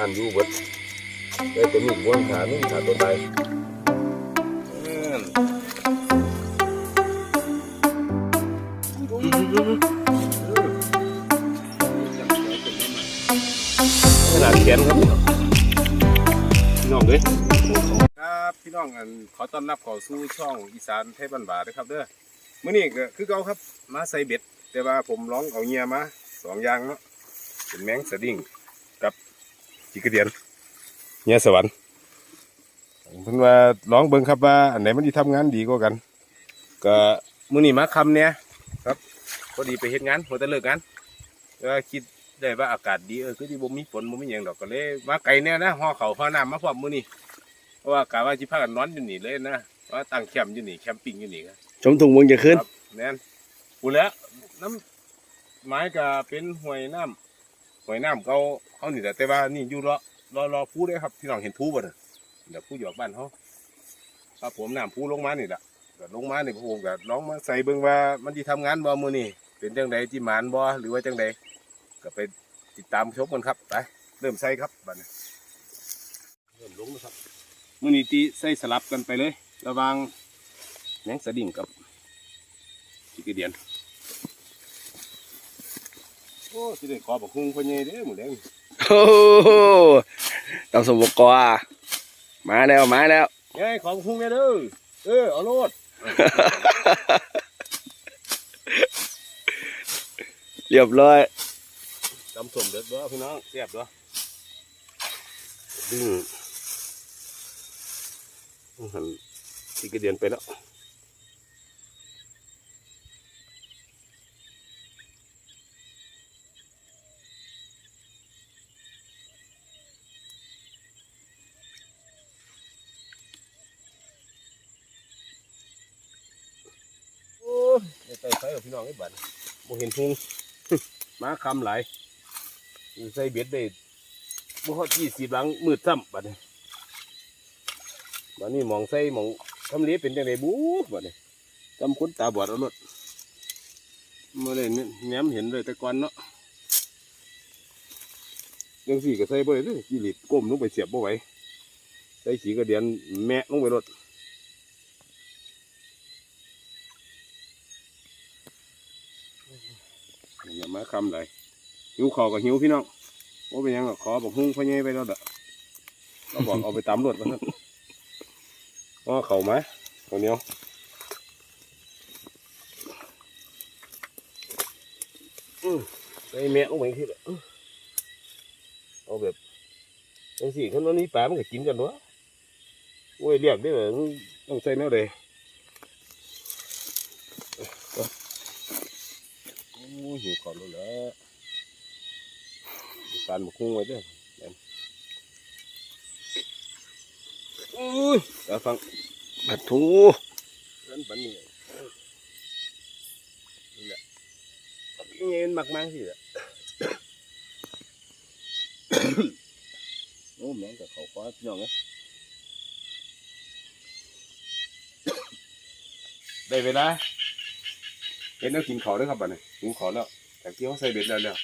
อ่านอยู่เบิดได้ตัวนี้บ้วนขานึ่งขาตัวใดขนาดแขนครับพี่น้องเด้ยครับพี่น้องอันขอต้อนรับเข้าสู่ช่องอีสานไทยบ้านบาด้วยครับเด้อมื้อนี้ก็คือเก่าครับ มาใส่เบ็ด แต่ว่าผมร้องเอาเงียมาสองอย่างเนาะเป็นแมงสดิ้งกับ จิกระเดียนเงียสวรรค์เพิ่นว่าร้องเบิ่งครับว่าอันไหนมันสิทำงานดีกว่ากัน ก็มื้อนี้มาคำเนี่ยครับพอดีไปเฮ็ดงานหัวแต่เลิกงานก็คิดได้ว่าอากาศดีเออคือที่บ่มีฝนบ่มีหยังดอกก็เลยมาไกลเนี่ยนะห่อเขาวห่อน้ำมาพร้อมมื้อนี้เพราะว่ากะว่าสิพากันนอนอยู่นี่เลยนะว่าตั้งแคมป์อยู่นี่แคมปิ้งอยู่นี่ก็ชมถุงมึงจะขึ้นครับแน่นปูนแล้วน้ำไม้ก็เป็นห้วยน้ำ ห้วยน้ำเขาเขานี่แหละแต่ว่านี่อยู่รอรอรอผู้ด้วยครับที่น้องเห็นผู้บ่น่ะเดี๋ยวผู้หยอกบ้านเขาครับผมน้ำผู้ลงมานี่แหละก็ลงมานี่ผมก็ลองมาใส่เบิ่งว่ามันที่ทำงานบ่มือนี่เป็นจังใดที่หมานบ่หรือว่าจังใดก็ไปติดตามชมกันครับไปเริ่มใส่ครับบัดนี้เริ่มลงนะครับมือนี้ตีใส่สลับกันไปเลย ระหวังแมงสะดิ่งกับจิกระเดียนโอ้สิได้ขอบอกคุงพ่อใหญ่เด้อหมูแดงโอ้โหตำสมบกว่ามาแล้วมาแล้ว ยายขอบอกคุงเนี่ยเด้อเออเอาโลดเรียบร้อยตำสมเด็ดด้วยพี่น้องแซ่บด้วยดึงหันจิกระเดียนไปแล้วโอ้ยได้ใส่ไฟกับพี่ น้องไอ้บัดบ่เห็นพุงมาคำหลายใส่เบ็ดได้บ่ฮอดยี่สิบหลังมืดซ้ำบัดนี้บัดนี้มองใส่มองทำเลเป็นจังไดบูบัดนี้จำคนตาบอดเอารถมาเลยแหนมเห็นเลยแต่ก่อนเนาะยังสี่ก็ใส่บ่ได้เลยกีริดก้มลงไปเสียบบ่ไหวใส่สีกระเดียนแมะลงไปรถอย่า มาคำเลหิวขอกับหิวพี่น้องว่าเป็นยังก็ขอบอกหุ้งพ่อใหญ่ไปแล้วเด้อก็บอกเอาไปตามรถแล้วครับว่าเขามาตัวเหนียวไอ้แม่ก็เอาไว้ที่ละอื้อเอาแบบจังสี่ขั้นวันนี้ปลามันก็กินกันวะโอ้ยเรียกได้เหรอต้องใส่แนวใดโอ้ยหิวข อแล้วแหละปานมาคุ้งไว้เด้วยอุ้ยเดี๋ยวฟังบัดทูนั่นปันนี่นี่แหละเงินมากมากสิแหละโอ้แม่งกับเขาคว้าพี่น้องเอ้ยได้เวลาเห็นแล้วกินขอด้วยครับบัดนี้กินขอแล้ว แต่ที่เขาใส่เบ็ดแล้วแล้ว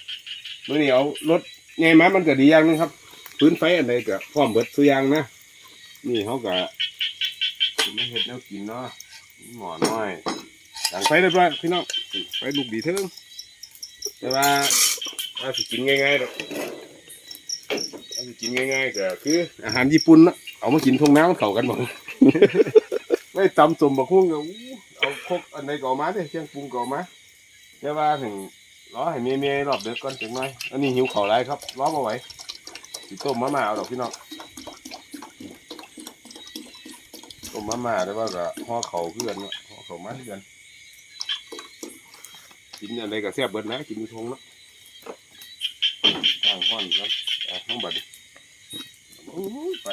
มื่อนี้เอารถไงมามันก็ดีอย่างนึงครับพื้นไฟอันใดก็พร้อมเบิดทุอย่างนะนี่เขาก็ไม่เห็ดแนวกินเนาะหมอน้อยหลังไฟเรียบร้อยพี่น้องไฟลุกดีเท่งแต่ว่าถ้าสิกินง่ายๆดอกถ้าสิกินง่ายๆก็คือ อาหารญี่ปุ่นเนะเอามากินทงน้ำมันเข้ากันหมดไม่ตำสมบักหุ่งก็เอาครกอันใดก็เอมาเด้เครื่องปรุงก็เอมาแต่ว่าถึง รอให้เมียๆรอบเด็กก่อนจังหน่อยอันนี้หิวเข้าไรครับรอมาไหวสิต้มมาม่าเอาดอกพี่น้องต้มมาม่าได้ว่าก็ห่อเข่าเพื่อนเนาะห่อเข่ามาเพื่อนกินอะไรก็แซ่บเบิดนะกินอยู่ทงเนาะตั้งห้อนครับอะห้องบัดนี้โอ้ยไป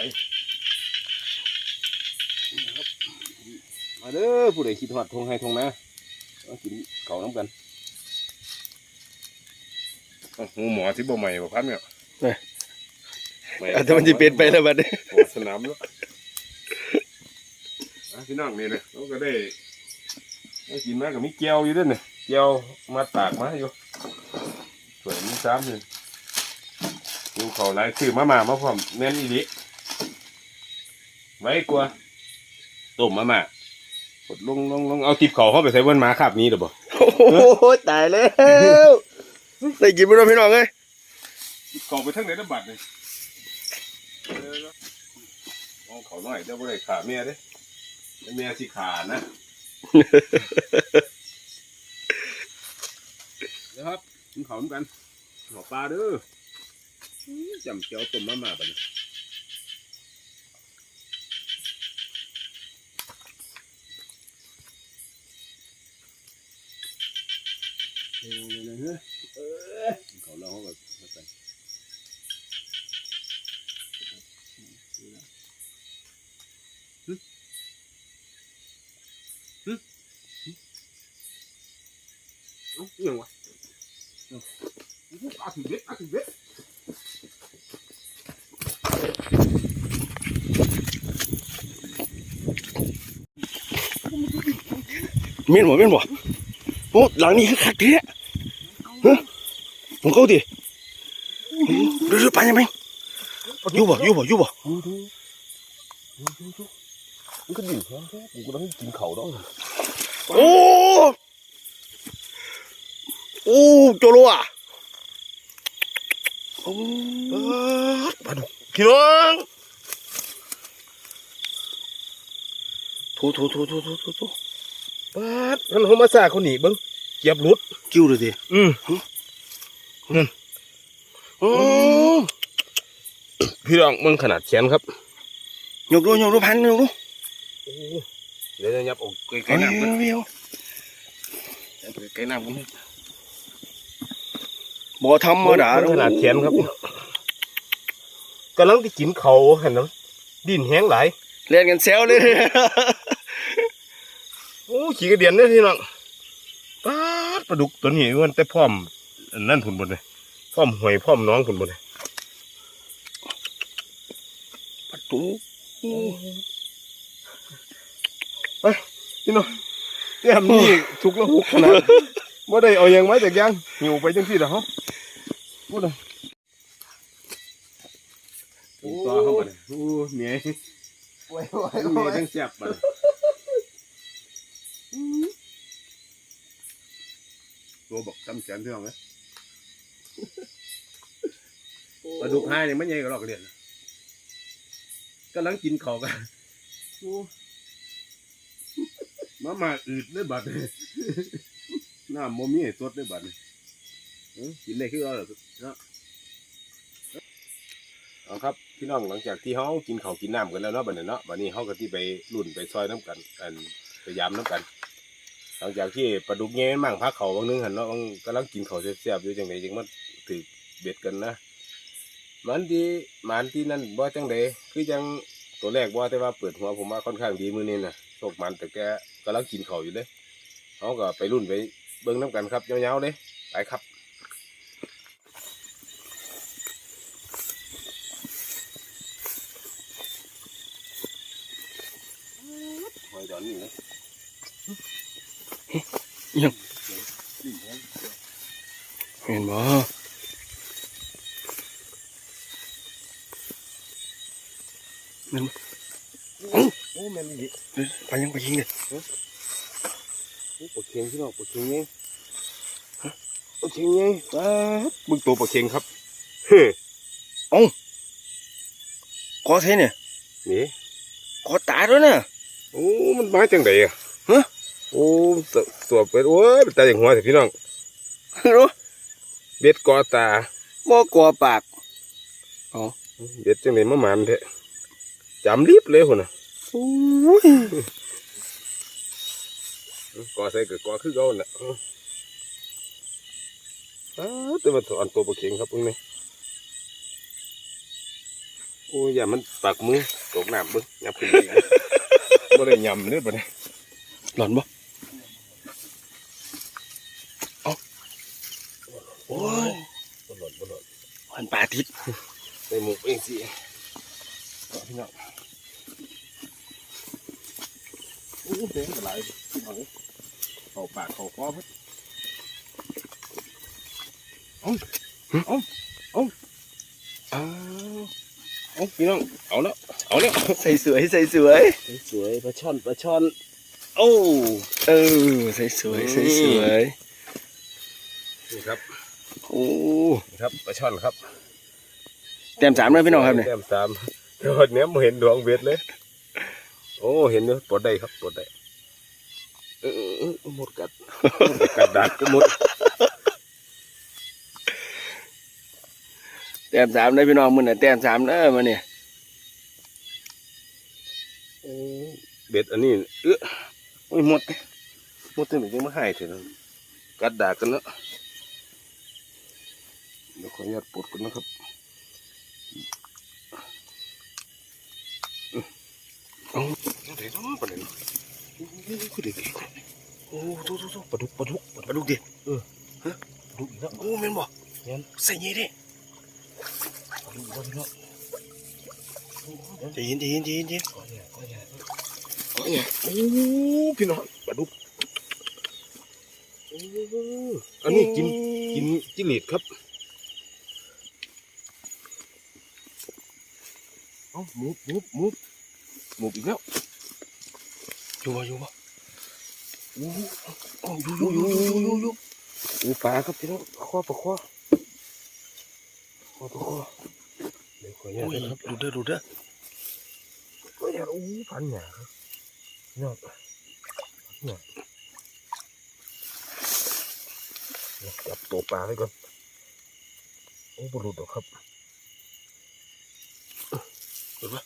มาเด้อผู้ใดคิดฮอดทงให้ทงนะกินเข่าน้ำกัน หหมอที่บ่ใหม่บ่พันเนี่ยใหอาจจะมันจะเป็นไปแล้วบัดนี้โอ้สนามแล้วอะพี่น้องนี่เลยเราก็ได้ได้กินมากับมีเกียวอยู่ด้วยเนี่ยเกียวมาตากมาอยู่สวยมีซ้ำเลยดูเขาเขาหลายซื้อมามามาพร้อมแม่นอีหลีไว้กลัวต้มมาม่ากดลงลงลงเอาติบเขาเข้าไปใส่บนหมาคาบนี้เด้อบ่โอ้โหตายแล้ว ได้กินไม่ได้พี่น้องเอ้ยติบเขาไปทั้งไหนระบาดเลยเอาเขาหน่อยเดี๋ยวบ่ได้ขาเมียเด้เมียสิขานะเดี๋ยวครับกินเขาเหมือนกันหอปลาเด้ออื้อจำเจียวต้มมาม่าบัดนี้เฮ้ยเลยเฮ้ย เขาเล่าแบบแบบเอ้าเรื่อวะเอ้าอาถึงเด็ดอาถึงเด็ดเมียนบ่เมียนบ่โอ้หลังนี้คือคักแท้ฮะ ผมเข้าดิเดี๋ยวๆไปยังไงอยู่บ่อยู่บ่อยู่บ่ดูดูดูดูดูมันก็ดิ่งแค่แค่กูก็ต้องกินเขาต้องโอ้โอ้โจโลอะโอ้ปลาดุกพี่น้องโถโถโถโถโถโถโถป้าดนั่นเขามาซาเขาหนีเบิ้งเกียบรุด กิ้วเลยดิอืม โอ้พี่น้องมึงขนาดแขนครับยกดูยกดูพันยกดูเดี๋ยวจะยับออกไกลไก่ๆน้ำน้ำกักันนเดียวไกลๆน้ำกันบ่ธรรมดาเบิ่งขนาดแขนครับกำลังที่กินเขาเห็นไหมดินแห้งหลายเล่นกันแซวเลยโอ้ขี่กระเดียนเนี่ยพี่น้องป้าดปลาดุกตัวนี้มันแต่พร้อมอั นนั่นผุนหมดเลยพร้อมหอยพร้อมน้องผุนหมดเลยประตูพี่น้องเตรียมนี่ทุกละหุกขนาดว่าได้เอายังไว้แต่ยังหิวไปจังสี่เหรอฮะพูดเลยต่อเข้ามาเลยโอ้เหนื่อยโอ้ยเหนื่อยทั้งเสียบมาตัวบอกจำแขนเท่าไหม ปลาดุกให้เนี่ยไม่ใหญ่ก็หรอกเรียนกำลังกินเขาวกันโอ้มามาอืดเลยบัดนี้น้ำโมมีให้สดเลยบัดนี้เอ้ากินได้คือเอาเหรอเนาะเอาครับพี่น้องหลังจากที่เขากินข้าวกินน้ำกันแล้วเนาะบัดนี้เนาะบัดนี้เขาก็ที่ไปรุ่นไปซอยน้ำกันอันไปยามน้ำกัน หลังจากที่ปลาดุกเงี้ยมั่งพักเขาบางนึงหันเนาะบางกำลังกินเขาวแซ่บๆอยู่จังไดจังมัน ถือเบ็ดกันนะมันที่มันที่นั่นบ่จังไดคือจังตัวแรกบ่แต่ว่าเปิดหัวผมว่าค่อนข้างดีมือนี้น่ะโชคมันแต่แกกำลังกินเขาอยู่เลยเขาก็ไปรุ่นไปเบิ่งน้ำกันครับยาวๆเลยไปครับหอยดอนนี่นะเห็นบ่ โอ้แม่นดิไปยังไปยิงเลยโอ้ปลาเค็งพี่น้องปลาเค็งไงฮะปลาเค็งไงป๊าดมึงตัวปลาเค็งครับ เฮ้ยกอเทเนี่ยนี่กอตายด้วยเนี่ยโอ้มันมาจังไดอะฮะโอ้ตัวตัวเป็ดโอ้ยเป็นตาอย่างหัวสิพี่น้องรู้เบ็ดกอตาบ่กอปากเบ็ดจังไดมาหมันแท้ จำรีบเลยคนน่ะโอ้ยกอใส่กับกอคือเก่าน่ะอ้าวแต่ว่าตัวอันตัวปลาเค็งครับเพิ่งนี่โอ้ยอย่ามันปากมือตกน้ำเบิ่งยับขึ้นไปอีกบ่ได้ยำเด้อบัดนี้หลอนบ่เอาโอ้ยบ่หลอดบ่หลอดมันปลาทิศใส่หมูเองสิเอาพี่น้องโอ้เสียงกระไรเอาเลยเข้าปากเข้าคอเพิ่นเอาเอาเอาเอาเอาพี่น้องเอาแล้วเอาแล้วใส่สวยใส่สวยใส่สวยปลาช่อนปลาช่อนโอ้เออใส่สวยใส่สวยนี่ครับโอ้ครับปลาช่อนครับแต้มสามเลยพี่น้องครับเนี่ยแต้มสามเดี๋ยวเนี้ยไม่เห็นดวงเบ็ดเลย โอ้เห็นอยู่ปลดได้ครับปลดได้เออเออเออหมดกัดกัดดักก็หมดแต้มสามเลยพี่น้องมึงน่ะแต้มสามเด้อมาเนี่ยโอ้เบ็ดอันนี้เออโอ้ยหมดหมดตัวหนึ่งยังไม่หายเถอะนะกัดดักกันแล้วเดี๋ยวขออนุญาตปลดกันนะครับ เอาเดี๋ยวต้องปลาดุกคือเด็กโอ้ทุกทุกปลาดุกปลาดุกปลาดุกดิเออฮะปลาดุกอีกแล้วโอ้แม่นบ่แม่นใส่ยี่ดิปลาดุกปลาดุกใจเย็นใจเย็นใจเย็นใจเย็นโอ้ยโอ้พี่น้องปลาดุกอันนี้กินกินจิ้งหลีดครับเอ้ามูหมูหมู หมูอีกแล้วอยู่บ่อยู่บ่โอ้โอ้อยู่อยู่อยู่อยู่อยู่อยู่หมูปลาครับพี่น้องข้อปลาข้อข้อปลาข้อเดี๋ยวขออนุญาโอ้ตยนะครับดูเด้อดูเด้อขออนุญาตโอ้พันหยาครับยอดเนี่ยเดี๋ยวจับตัวปลาไว้ก่อนโอ้บรุษหรอกครับเห็นปะ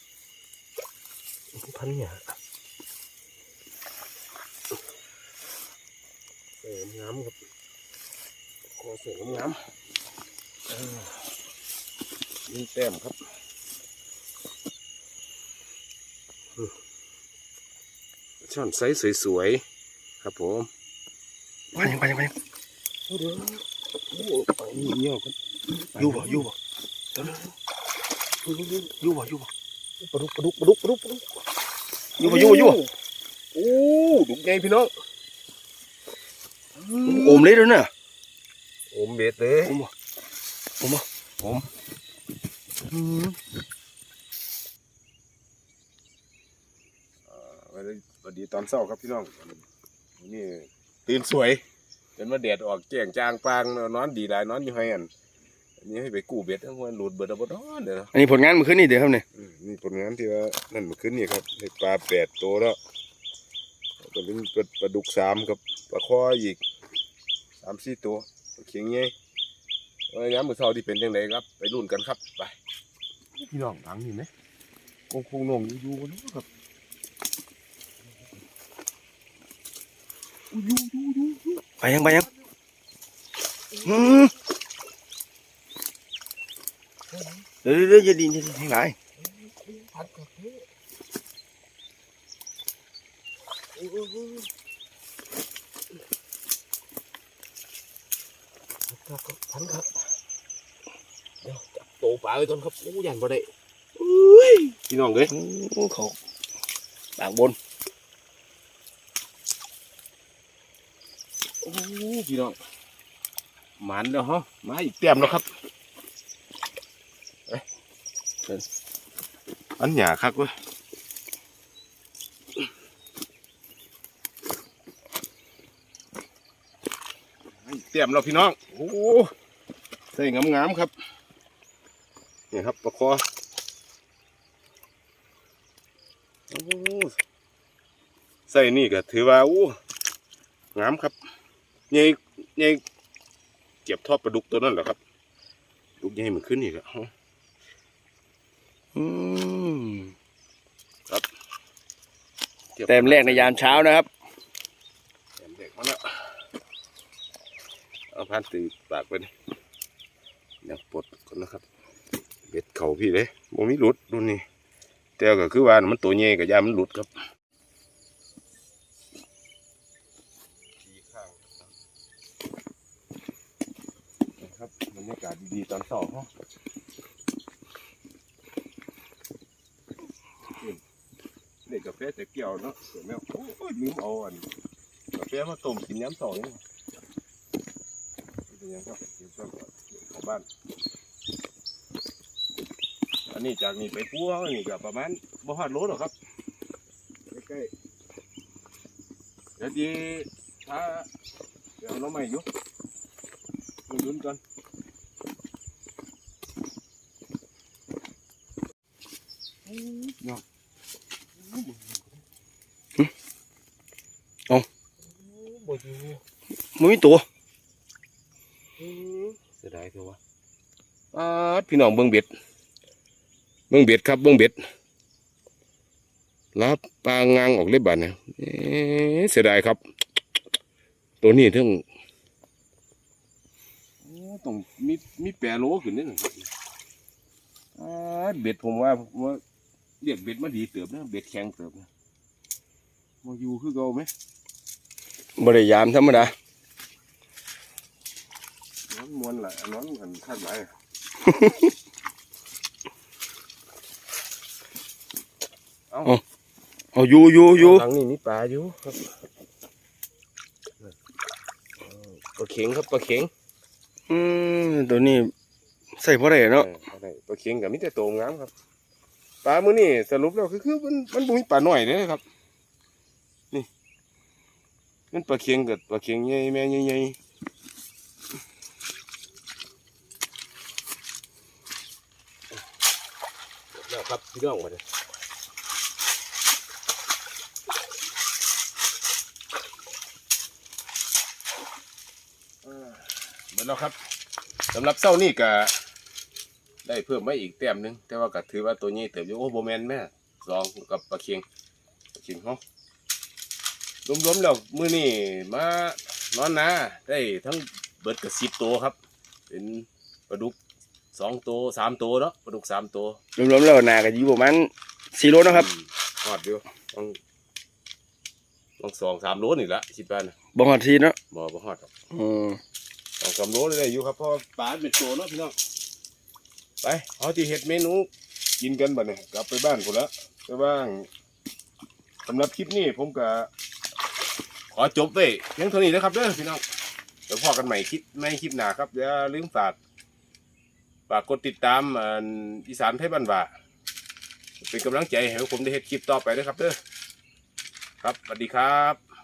พันหยาเสริมงามครับขอเสริมงามเออนี่แต้มครับช่อนไซส์สวยๆ ครับผมไปยังไปยังไปยังโอ้เดี๋ยวโอ้ไปนี่เงี้ยวกันอยู่บ่อยู่บ่เดี๋ยวๆอยู่บ่อยู่บ่ปลาดุกปลาดุกปลาดุกปลาดุกปลาดุก อยู่บ่อยู่บ่อยู่บ่โอ้ดุกไงพี่น้องโอมเลยเด้อเนี่ยโอมเบ็ดเลยโอมบ่โอมบ่ผมอืมวันนี้สวัสดีตอนเช้าครับพี่น้องวันนี้ตื่นสวยจนมาแดดออกแจ้งจางปางนอนดีหลายนอนอยู่ให้อันอั นนี้ให้ไปกู้เบ็ดทั้งวันหลุดเบิดเอาบ่นอนเด้ออันนี้ผลงานเมื่อคืนนี้เดี๋ยวครับเนี่ยอืมนี่ผลงานที่ว่านั่นเมื่อคืนนี่ครับได้ปลาแปดตัวแล้วแล้วก็เป็นปลาปลาดุกสามกับปลาคออีกสามสี่ตัวปลาเขียงไงเอ้ยย้ำมือเช้าที่เป็นยังไงครับ ไปรุ่นกันครับไปพี่น้องหลังนี่ไหมคงคงนงอยู่ๆกันนะครับอยู่อยู่อยู่อยู่ไปยังไปยังอืม เดี๋ยวเดี๋ยวจะดีจะดีทั้งหลายพัดกับเพื่โอ้โหพัดครับพันครับเดี๋ยวจับโตปลาไว้ก่อนครับโอ้ยันบ่ได้อุ้ยพี่น้องเลยโอ้เขาบางบนโอ้พี่น้องหมันแล้วฮะมาอีกเต็มแล้วครับ อันหยาคักเว้ยมาอีกเต็มแล้วพี่น้อง โอ้ใส่งามๆครับ นี่ครับประคอโอ้ใส่นี่ก็ถือว่า โอ้งามครับใหญ่ใหญ่เก็บทอดปลาดุกตัวนั้นเหรอครับ ดุกใหญ่มันขึ้นอีกแล้ว อืมเก็บแต้มแรกในยามเช้านะครับแต้มเด็กมาแล้วเอาพันตีปากไปดิเดี๋ยวปลดก่อนนะครับ เบ็ดเข่าพี่เลยบ่มีหลุดรุ่นนี้แต่ก็คือว่ามันตัวใหญ่กับยามันหลุดครับครับบรรยากาศดีๆตอนสอบเนาะ เด็กกาแฟจะ เกี่ยวเนาะเดี๋ยวแม่โอ้ยลืมเอาอันกาแฟมาต้มกินย้ำสองนี่เป็นยังครับเดี๋ยวก็เดี๋ยวเข้าบ้าน อันนี้จากนี่ไปปัวนี่ก็ประมาณบ่ฮอดโลหรอกครับใกล้ๆเดี๋ยวดีถ้าเดี๋ยวน้องใหม่อยู่มาลุ้นกันเนาะ บ่อยู่ มันมีตัวเสียดายคือว่าอ่าพี่น้องเบิ่งเบ็ด เบิ่งเบ็ดครับเบิ่งเบ็ดลาปลางางออกเลยบัดเนี่ยเอ๊ะเสียดายครับ ตัวนี้ถึงโอ้ต้องมีมีแปรโลขึ้นนิดหนึ่งครับอ่าเบ็ดผมว่าผมว่าเรียกเบ็ดมาดีเติบนะเบ็ดแข็งเติบนะมาอยู่คือเก่าไหมบริยามธรรมดานอน มวนหลายนอนหันคาดหลายเอาอยู่อยู่อยู่หลังนี่มีปลาอยู่ครับปลาเข็งครับปลาเข็งอืมตัวนี้ใส่พอได้เนาะเออเอาได้ปลาเข็งกับมิแต่โตงามครับปลามื้อนี้สรุปแล้วคือคือมันมันบ่มีปลาหน่อยเด้อครับ นี่ มันปลาเข็งกับปลาเข็งใหญ่แม่ใหญ่ๆแล้ว ครับพี่น้องมาเลยเหมือนเราครับสำหรับเส้านี่ก็ได้เพิ่มมาอีกแต้มนึง แต่ว่าก็ถือว่าตัวนี้เติบอยู่โอ้โบแมนแม่สองกับปลาเคียงปลาเคียงเขารวมๆแล้วมื้อนี้มานอนนาได้ทั้งเบิดกับสิบตัวครับ เป็นปลาดุก สองตัวสามตัวเนาะปลาดุกสามตัวรวมๆแล้วนาก็อยู่ประมาณ4โลเนาะครับอืมฮอดอยู่ต้องต้องสองสามโลนี่ละคิดว่านะบ่ฮอดทีเนาะบ่บ่ฮอดหรอกอืมสองสามโลเลยได้อยู่ครับเพราะว่าปลาเป็นตัวเนาะพี่น้องไปเอาที่เห็ดเมนูกินกันบัดเนี่ยกลับไปบ้านกูละไปบ้างสำหรับคลิปนี้ผมก็ขอจบไว้เพียงเท่านี้นะครับเด้อพี่น้องเดี๋ยวพอกันใหม่คลิปในคลิปหน้าครับอย่าลืมฝาก ฝากกดติดตามอีสานไทยบ้านว่าเป็นกำลังใจให้ผมได้เห็นคลิปต่อไปด้วยครับเด้อครับสวัสดีครับ